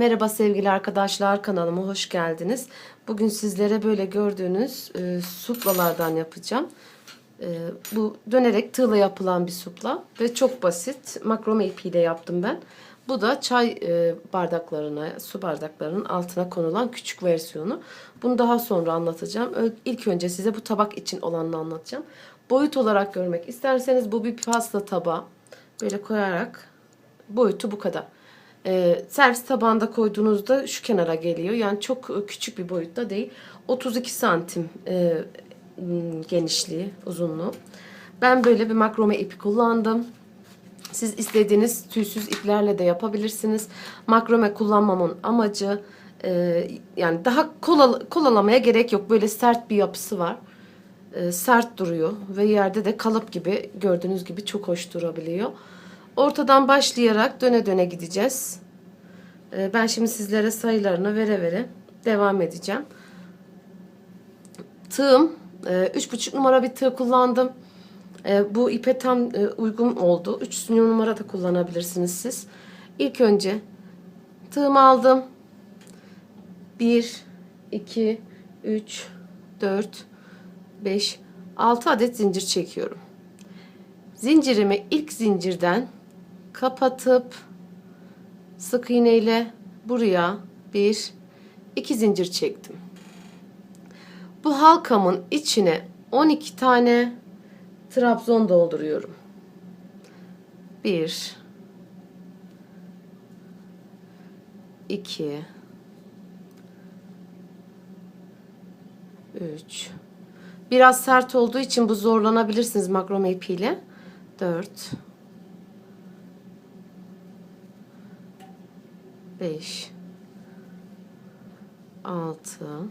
Merhaba sevgili arkadaşlar kanalıma hoş geldiniz. Bugün sizlere böyle gördüğünüz e, suplalardan yapacağım. E, bu dönerek tığla yapılan bir supla ve çok basit. Makrome ipiyle yaptım ben. Bu da çay e, bardaklarına, su bardaklarının altına konulan küçük versiyonu. Bunu daha sonra anlatacağım. İlk önce size bu tabak için olanını anlatacağım. Boyut olarak görmek isterseniz bu bir pasta tabağı. Böyle koyarak boyutu bu kadar. Ee, servis tabağında koyduğunuzda şu kenara geliyor. Yani çok e, küçük bir boyutta değil. 32 santim e, genişliği, uzunluğu. Ben böyle bir makrome ipi kullandım. Siz istediğiniz tüysüz iplerle de yapabilirsiniz. Makrome kullanmamın amacı e, yani daha kolal, kolalamaya gerek yok. Böyle sert bir yapısı var. E, sert duruyor ve yerde de kalıp gibi gördüğünüz gibi çok hoş durabiliyor. Ortadan başlayarak döne döne gideceğiz. E, ben şimdi sizlere sayılarını vere vere devam edeceğim. Tığım e, üç buçuk numara bir tığ kullandım. E, bu ipe tam e, uygun oldu. 3 numara da kullanabilirsiniz siz. İlk önce tığımı aldım. 1, 2, 3, 4, 5, 6 adet zincir çekiyorum. Zincirimi ilk zincirden kapatıp sık iğne ile buraya bir iki zincir çektim. Bu halkamın içine 12 tane trabzon dolduruyorum. 1 2 3 Biraz sert olduğu için bu zorlanabilirsiniz makrome ipiyle. 4 5 6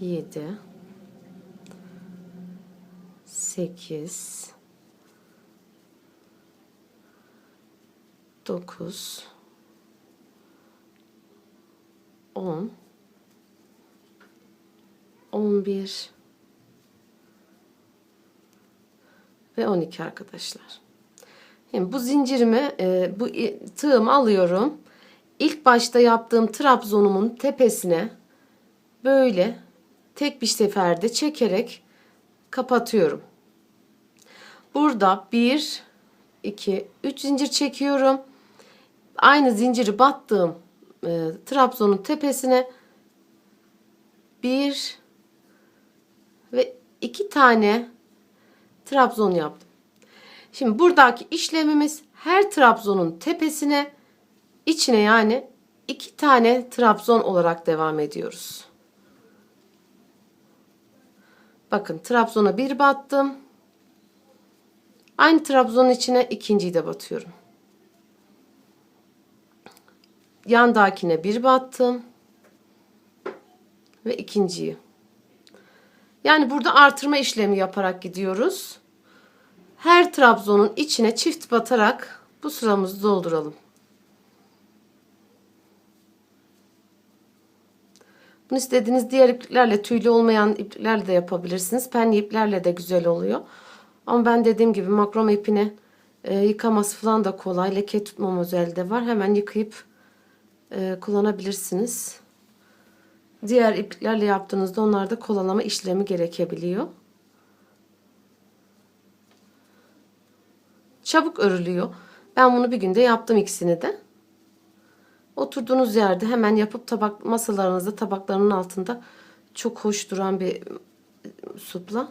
7 8 9 10 11 ve 12 arkadaşlar. Şimdi bu zincirimi, e, bu tığımı alıyorum. İlk başta yaptığım trabzonumun tepesine böyle tek bir seferde çekerek kapatıyorum. Burada 1, 2, 3 zincir çekiyorum. Aynı zinciri battığım e, trabzonun tepesine bir ve iki tane trabzon yaptım. Şimdi buradaki işlemimiz her trabzonun tepesine içine yani iki tane trabzon olarak devam ediyoruz. Bakın trabzona bir battım. Aynı trabzonun içine ikinciyi de batıyorum. Yandakine bir battım. Ve ikinciyi. Yani burada artırma işlemi yaparak gidiyoruz. Her trabzonun içine çift batarak bu sıramızı dolduralım. Bunu istediğiniz diğer iplerle, tüylü olmayan iplerle de yapabilirsiniz. Penli iplerle de güzel oluyor. Ama ben dediğim gibi makrome ipini e, yıkaması falan da kolay. Leke tutmam özelliği de var. Hemen yıkayıp e, kullanabilirsiniz. Diğer iplerle yaptığınızda onlarda kolalama işlemi gerekebiliyor. Çabuk örülüyor. Ben bunu bir günde yaptım ikisini de. Oturduğunuz yerde hemen yapıp tabak masalarınızda tabaklarının altında çok hoş duran bir supla.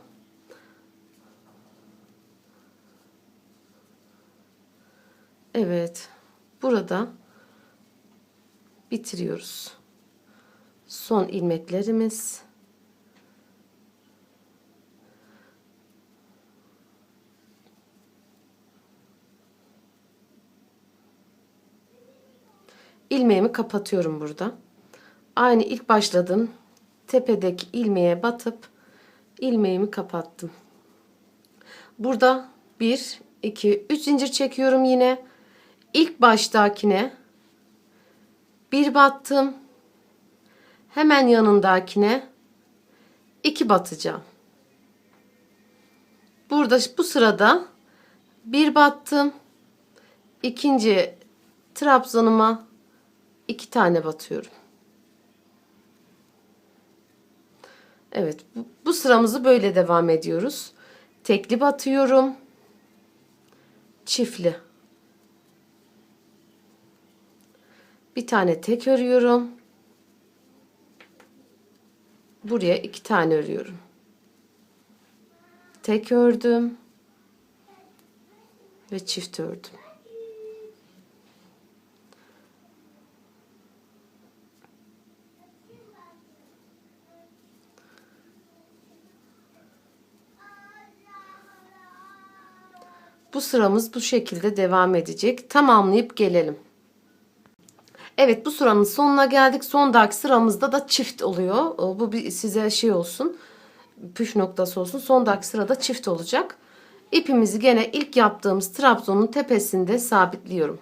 Evet. Burada bitiriyoruz. Son ilmeklerimiz. İlmeğimi kapatıyorum burada. Aynı ilk başladığım tepedeki ilmeğe batıp ilmeğimi kapattım. Burada 1 2 3 zincir çekiyorum yine. İlk baştakine bir battım. Hemen yanındakine iki batacağım. Burada bu sırada bir battım. ikinci Trabzanıma iki tane batıyorum. Evet bu, bu sıramızı böyle devam ediyoruz. Tekli batıyorum. Çiftli. Bir tane tek örüyorum. Buraya iki tane örüyorum. Tek ördüm. Ve çift ördüm. Bu sıramız bu şekilde devam edecek. Tamamlayıp gelelim. Evet bu sıranın sonuna geldik. Sondaki sıramızda da çift oluyor. Bu bir size şey olsun. Püf noktası olsun. Sondaki sırada çift olacak. İpimizi gene ilk yaptığımız trabzonun tepesinde sabitliyorum.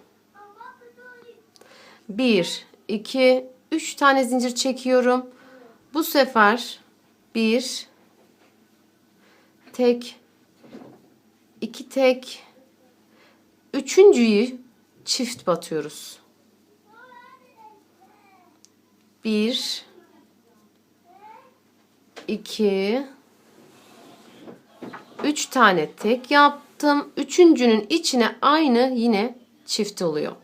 1, 2, 3 tane zincir çekiyorum. Bu sefer 1, tek, 2 tek, üçüncüyü çift batıyoruz. 1, 2, 3 tane tek yaptım. Üçüncünün içine aynı yine çift oluyor.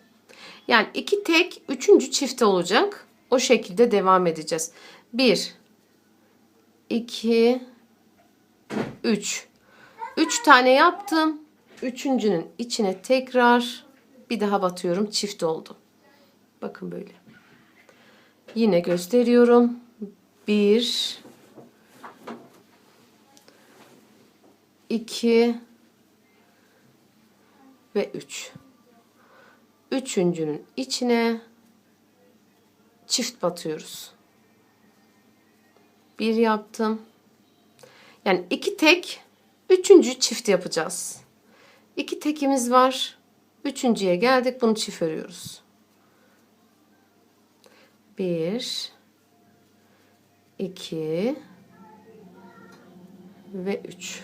Yani iki tek, üçüncü çift olacak. O şekilde devam edeceğiz. 1 2 3 3 tane yaptım. Üçüncünün içine tekrar bir daha batıyorum. Çift oldu. Bakın böyle. Yine gösteriyorum. 1 2 ve 3. Üçüncünün içine çift batıyoruz. Bir yaptım. Yani iki tek, üçüncü çift yapacağız. İki tekimiz var. Üçüncüye geldik. Bunu çift örüyoruz. Bir, iki ve üç.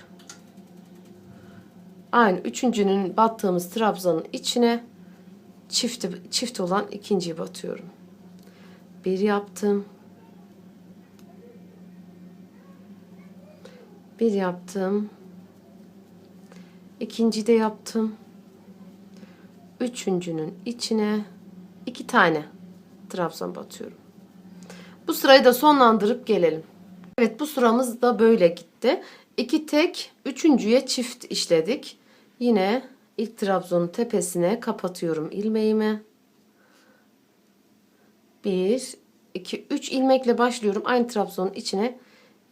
Aynı üçüncünün battığımız trabzanın içine çift, çift olan ikinciyi batıyorum. Bir yaptım. Bir yaptım. İkinci de yaptım. Üçüncünün içine iki tane trabzan batıyorum. Bu sırayı da sonlandırıp gelelim. Evet bu sıramız da böyle gitti. İki tek, üçüncüye çift işledik. Yine ilk trabzonun tepesine kapatıyorum ilmeğimi. 1 2 3 ilmekle başlıyorum. Aynı trabzonun içine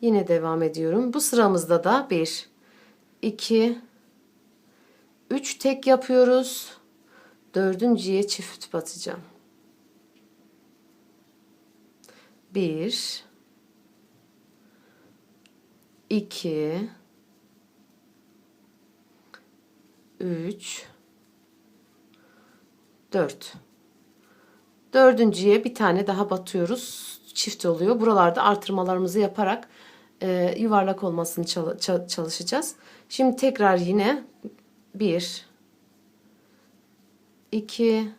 yine devam ediyorum. Bu sıramızda da 1 2 3 tek yapıyoruz. Dördüncüye çift batacağım. 1 2 3 4 Dördüncüye bir tane daha batıyoruz. Çift oluyor. Buralarda artırmalarımızı yaparak e, yuvarlak olmasını çalışacağız. Şimdi tekrar yine 1 2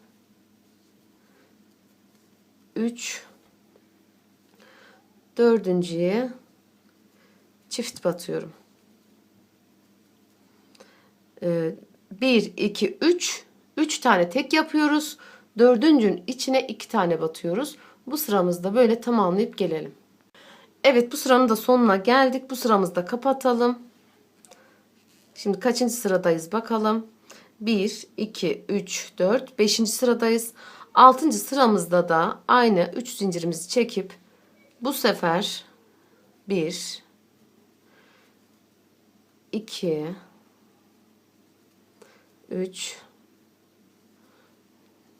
3 dördüncüye çift batıyorum. 1 2 3 3 tane tek yapıyoruz. Dördüncünün içine 2 tane batıyoruz. Bu sıramızda böyle tamamlayıp gelelim. Evet bu sıranın da sonuna geldik. Bu sıramızı da kapatalım. Şimdi kaçıncı sıradayız bakalım. 1, 2, 3, 4, 5. sıradayız. 6. sıramızda da aynı 3 zincirimizi çekip bu sefer 1, 2, 3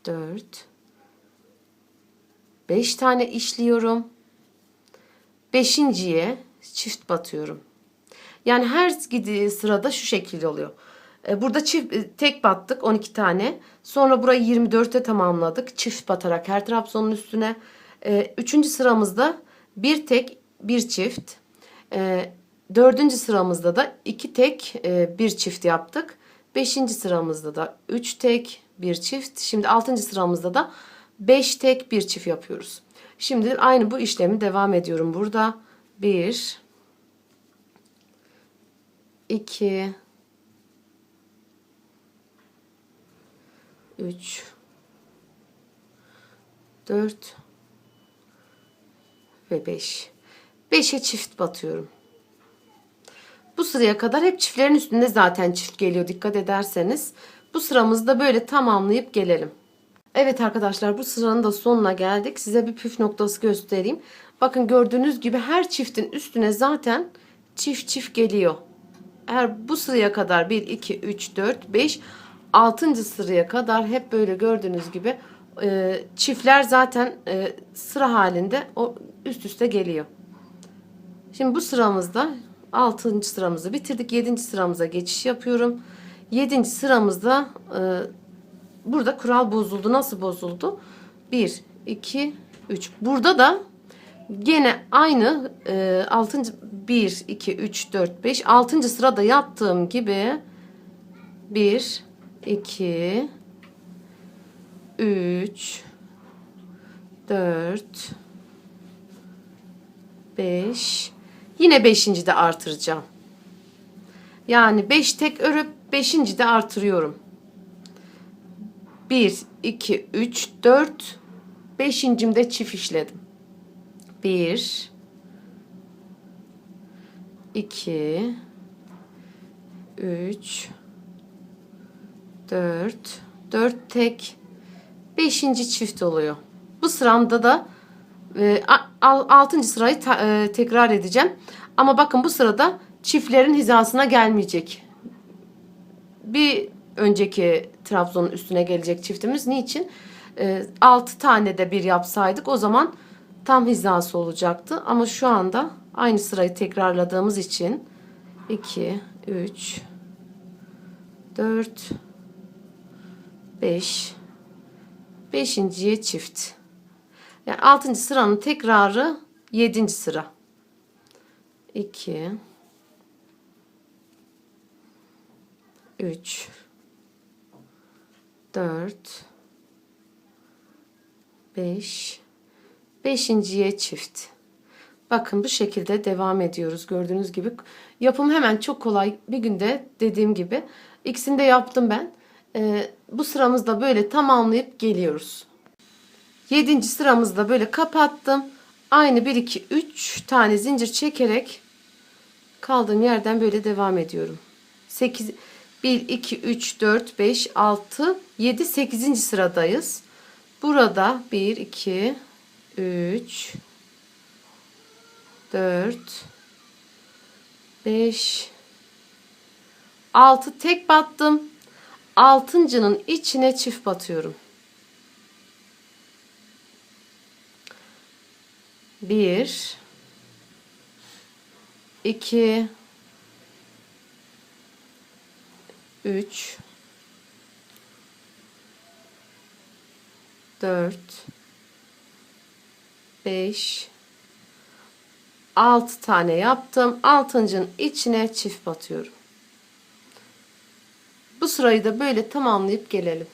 4 5 tane işliyorum. Beşinciye çift batıyorum. Yani her gidi sırada şu şekilde oluyor. E, burada çift e, tek battık 12 tane. Sonra burayı 24'te tamamladık. Çift batarak her trabzonun üstüne. E, üçüncü sıramızda bir tek bir çift. Dördüncü sıramızda da iki tek bir çift yaptık. Beşinci sıramızda da üç tek bir çift. Şimdi 6. sıramızda da 5 tek bir çift yapıyoruz. Şimdi aynı bu işlemi devam ediyorum burada. 1 2 3 4 ve 5. 5'e çift batıyorum. Bu sıraya kadar hep çiftlerin üstünde zaten çift geliyor dikkat ederseniz. Bu sıramızı da böyle tamamlayıp gelelim. Evet arkadaşlar bu sıranın da sonuna geldik. Size bir püf noktası göstereyim. Bakın gördüğünüz gibi her çiftin üstüne zaten çift çift geliyor. Eğer bu sıraya kadar 1, 2, 3, 4, 5, 6. sıraya kadar hep böyle gördüğünüz gibi e, çiftler zaten e, sıra halinde o üst üste geliyor. Şimdi bu sıramızda 6. sıramızı bitirdik. 7. sıramıza geçiş yapıyorum. 7. sıramızda e, burada kural bozuldu. Nasıl bozuldu? 1, 2, 3. Burada da gene aynı e, 6. 1, 2, 3, 4, 5. 6. sırada yaptığım gibi 1, 2, 3, 4, 5. Yine 5. de artıracağım. Yani 5 tek örüp 5. de artırıyorum. 1, 2, 3, 4, 5. de çift işledim. 1, 2, 3, 4, 4 tek, 5. çift oluyor. Bu sıramda da e, 6. sırayı ta- e, tekrar edeceğim. Ama bakın bu sırada çiftlerin hizasına gelmeyecek. Bir önceki Trabzon'un üstüne gelecek çiftimiz. Niçin? E, 6 tane de bir yapsaydık o zaman tam hizası olacaktı. Ama şu anda aynı sırayı tekrarladığımız için 2, 3, 4, 5, Beşinciye çift. Yani altıncı sıranın tekrarı yedinci sıra. 2 3 4 5 Beşinciye çift. Bakın bu şekilde devam ediyoruz. Gördüğünüz gibi yapım hemen çok kolay. Bir günde dediğim gibi ikisini de yaptım ben. Ee, bu sıramızda böyle tamamlayıp geliyoruz. Yedinci sıramızda böyle kapattım. Aynı 1 2 3 tane zincir çekerek kaldığım yerden böyle devam ediyorum. 8 1 2 3 4 5 6 7 8. sıradayız. Burada 1 2 3 4 5 6 tek battım. Altıncının içine çift batıyorum. Bir, iki, üç, dört, beş, altı tane yaptım. Altıncının içine çift batıyorum. Bu sırayı da böyle tamamlayıp gelelim.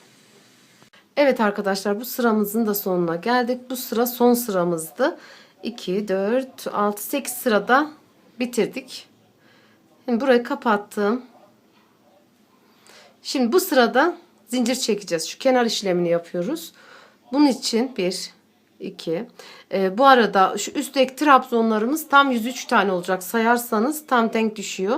Evet arkadaşlar bu sıramızın da sonuna geldik. Bu sıra son sıramızdı. 2, 4, 6, 8 sırada bitirdik. Şimdi burayı kapattım. Şimdi bu sırada zincir çekeceğiz. Şu kenar işlemini yapıyoruz. Bunun için 1, 2. Ee, bu arada şu üstteki trabzonlarımız tam 103 tane olacak. Sayarsanız tam denk düşüyor.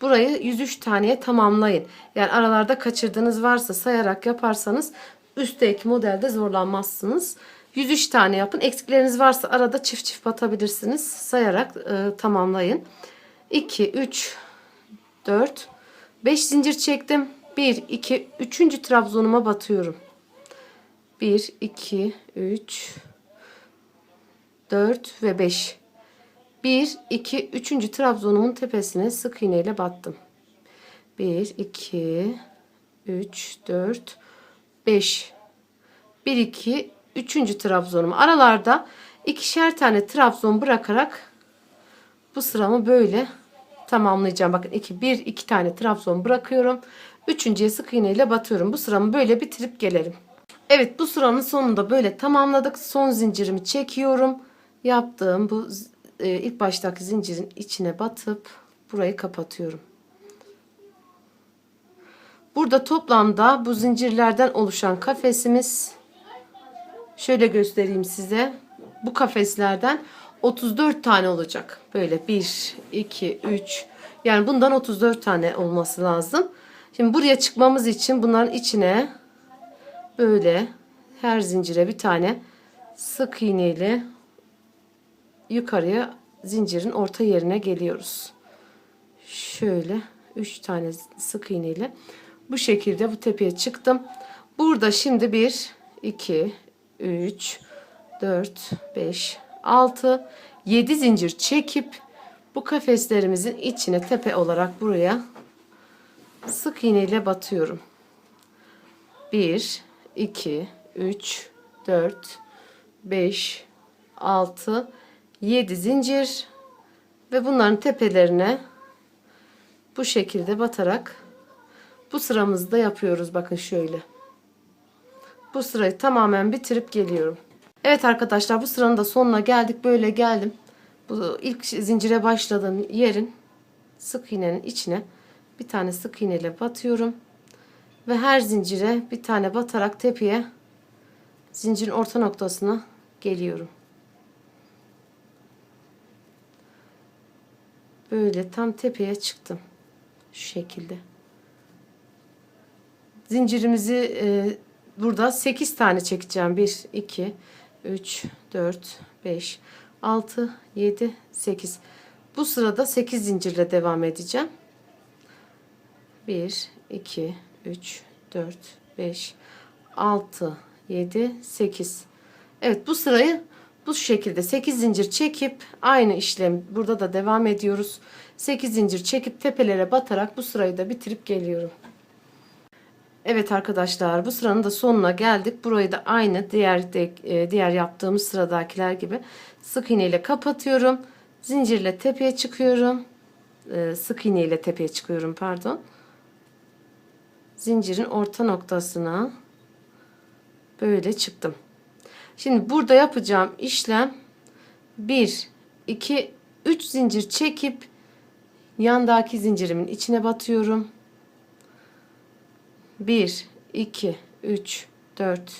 Burayı 103 taneye tamamlayın. Yani aralarda kaçırdığınız varsa sayarak yaparsanız üstteki modelde zorlanmazsınız. 103 tane yapın. Eksikleriniz varsa arada çift çift batabilirsiniz. Sayarak e, tamamlayın. 2, 3, 4, 5 zincir çektim. 1, 2, 3. trabzonuma batıyorum. 1, 2, 3, 4 ve 5. 1, 2, 3. trabzonumun tepesine sık iğne ile battım. 1, 2, 3, 4, 5. 1, 2, 3. trabzonum. Aralarda ikişer tane trabzon bırakarak bu sıramı böyle tamamlayacağım. Bakın 2 1 2 tane trabzan bırakıyorum. Üçüncüye sık iğne ile batıyorum. Bu sıramı böyle bitirip gelelim. Evet bu sıranın sonunda böyle tamamladık. Son zincirimi çekiyorum. Yaptığım bu e, ilk baştaki zincirin içine batıp burayı kapatıyorum. Burada toplamda bu zincirlerden oluşan kafesimiz şöyle göstereyim size. Bu kafeslerden 34 tane olacak. Böyle 1, 2, 3 yani bundan 34 tane olması lazım. Şimdi buraya çıkmamız için bunların içine böyle her zincire bir tane sık iğneyle yukarıya zincirin orta yerine geliyoruz. Şöyle 3 tane sık iğneyle bu şekilde bu tepeye çıktım. Burada şimdi 1 2 3 4 5 6 7 zincir çekip bu kafeslerimizin içine tepe olarak buraya sık iğne ile batıyorum. 1 2 3 4 5 6 7 zincir ve bunların tepelerine bu şekilde batarak bu sıramızda yapıyoruz bakın şöyle. Bu sırayı tamamen bitirip geliyorum. Evet arkadaşlar bu sıranın da sonuna geldik. Böyle geldim. Bu ilk zincire başladığım yerin sık iğnenin içine bir tane sık iğne ile batıyorum. Ve her zincire bir tane batarak tepeye zincirin orta noktasına geliyorum. Böyle tam tepeye çıktım. Şu şekilde. Zincirimizi e, burada 8 tane çekeceğim. 1, 2, 3, 4, 5, 6, 7, 8. Bu sırada 8 zincirle devam edeceğim. 1, 2, 3, 4, 5, 6, 7, 8. Evet bu sırayı bu şekilde 8 zincir çekip aynı işlem burada da devam ediyoruz. 8 zincir çekip tepelere batarak bu sırayı da bitirip geliyorum. Evet arkadaşlar bu sıranın da sonuna geldik. Burayı da aynı diğer e, diğer yaptığımız sıradakiler gibi sık iğne ile kapatıyorum. Zincirle tepeye çıkıyorum. E, sık iğne ile tepeye çıkıyorum pardon. Zincirin orta noktasına böyle çıktım. Şimdi burada yapacağım işlem 1 2 3 zincir çekip yandaki zincirimin içine batıyorum. 1 2 3 4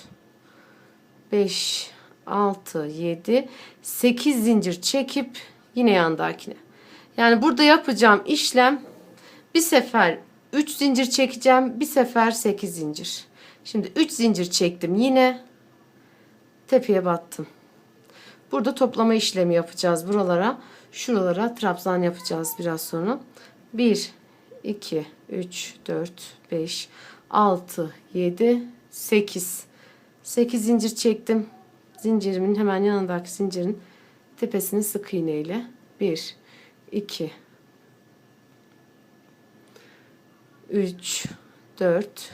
5 6 7 8 zincir çekip yine yandakine. Yani burada yapacağım işlem bir sefer 3 zincir çekeceğim, bir sefer 8 zincir. Şimdi 3 zincir çektim yine tepeye battım. Burada toplama işlemi yapacağız buralara. Şuralara trabzan yapacağız biraz sonra. 1 2 3 4 5 6 7 8 8 zincir çektim. Zincirimin hemen yanındaki zincirin tepesini sık iğne ile 1 2 3 4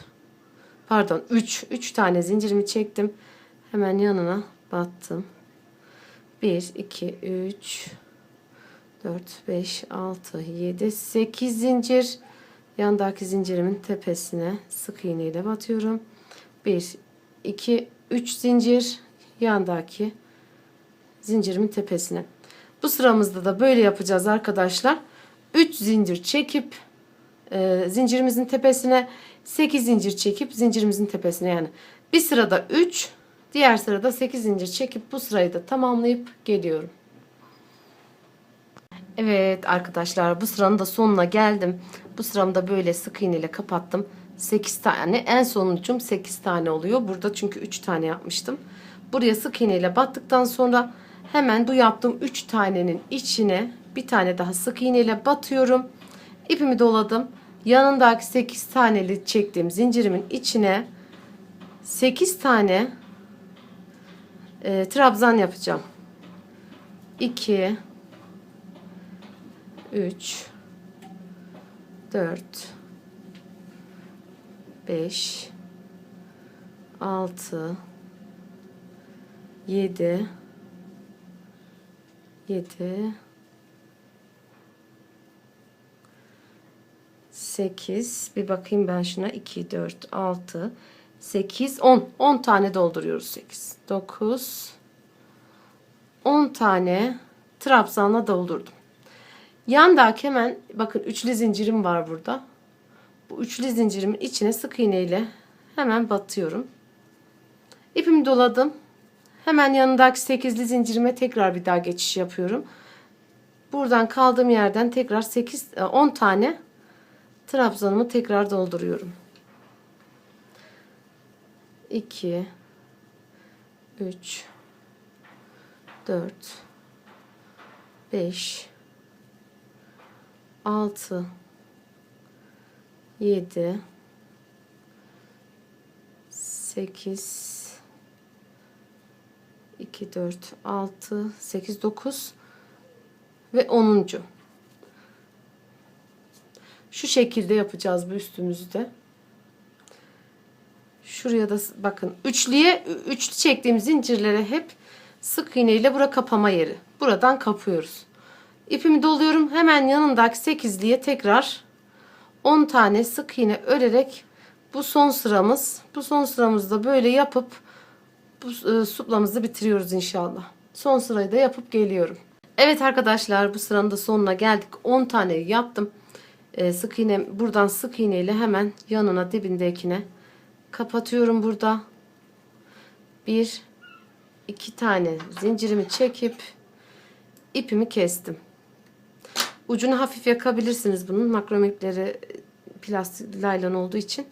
pardon 3 3 tane zincirimi çektim. Hemen yanına battım. 1 2 3 4 5 6 7 8 zincir yandaki zincirimin tepesine sık iğne ile batıyorum. 1 2 3 zincir yandaki zincirimin tepesine. Bu sıramızda da böyle yapacağız arkadaşlar. 3 zincir çekip e, zincirimizin tepesine 8 zincir çekip zincirimizin tepesine yani bir sırada 3 diğer sırada 8 zincir çekip bu sırayı da tamamlayıp geliyorum. Evet arkadaşlar bu sıranın da sonuna geldim. Bu sıramı da böyle sık iğne ile kapattım. 8 tane en sonuncum 8 tane oluyor. Burada çünkü 3 tane yapmıştım. Buraya sık iğne ile battıktan sonra hemen bu yaptığım 3 tanenin içine bir tane daha sık iğne ile batıyorum. İpimi doladım. Yanındaki 8 taneli çektiğim zincirimin içine 8 tane e, trabzan yapacağım. 2 3 4 5 6 7 7 8 bir bakayım ben şuna 2 4 6 8 10 10 tane dolduruyoruz 8 9 10 tane trabzanla doldurdum. Yandaki hemen bakın üçlü zincirim var burada. Bu üçlü zincirimin içine sık iğne ile hemen batıyorum. İpimi doladım. Hemen yanındaki sekizli zincirime tekrar bir daha geçiş yapıyorum. Buradan kaldığım yerden tekrar 8 10 tane trabzanımı tekrar dolduruyorum. 2 3 4 5 6 7 8 2 4 6 8 9 ve 10. Şu şekilde yapacağız bu üstümüzü de. Şuraya da bakın üçlüye üçlü çektiğim zincirlere hep sık iğne ile bura kapama yeri. Buradan kapıyoruz. İpimi doluyorum. Hemen yanındaki sekizliye tekrar 10 tane sık iğne örerek bu son sıramız. Bu son sıramızda böyle yapıp bu e, suplamızı bitiriyoruz inşallah. Son sırayı da yapıp geliyorum. Evet arkadaşlar bu sıranın da sonuna geldik. 10 tane yaptım. E, sık iğne buradan sık iğne ile hemen yanına dibindekine kapatıyorum burada. Bir iki tane zincirimi çekip ipimi kestim. Ucunu hafif yakabilirsiniz bunun. Makrom ipleri plastik laylan olduğu için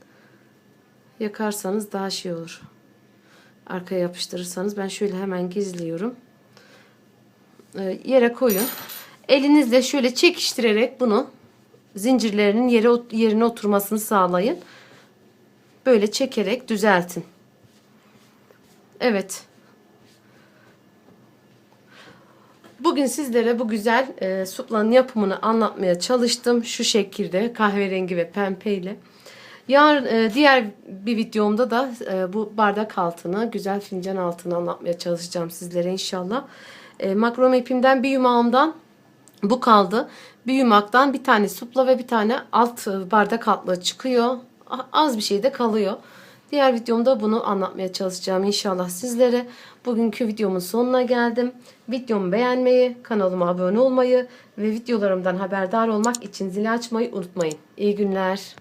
yakarsanız daha şey olur. Arkaya yapıştırırsanız ben şöyle hemen gizliyorum. Ee, yere koyun. Elinizle şöyle çekiştirerek bunu zincirlerinin yere yerine oturmasını sağlayın. Böyle çekerek düzeltin. Evet. Bugün sizlere bu güzel e, suplanın yapımını anlatmaya çalıştım. Şu şekilde kahverengi ve pembeyle. Yarın e, diğer bir videomda da e, bu bardak altını, güzel fincan altını anlatmaya çalışacağım sizlere inşallah. E, makrome ipimden bir yumağımdan bu kaldı. Bir yumaktan bir tane supla ve bir tane alt bardak altlığı çıkıyor. Az bir şey de kalıyor. Diğer videomda bunu anlatmaya çalışacağım inşallah sizlere. Bugünkü videomun sonuna geldim. Videomu beğenmeyi, kanalıma abone olmayı ve videolarımdan haberdar olmak için zili açmayı unutmayın. İyi günler.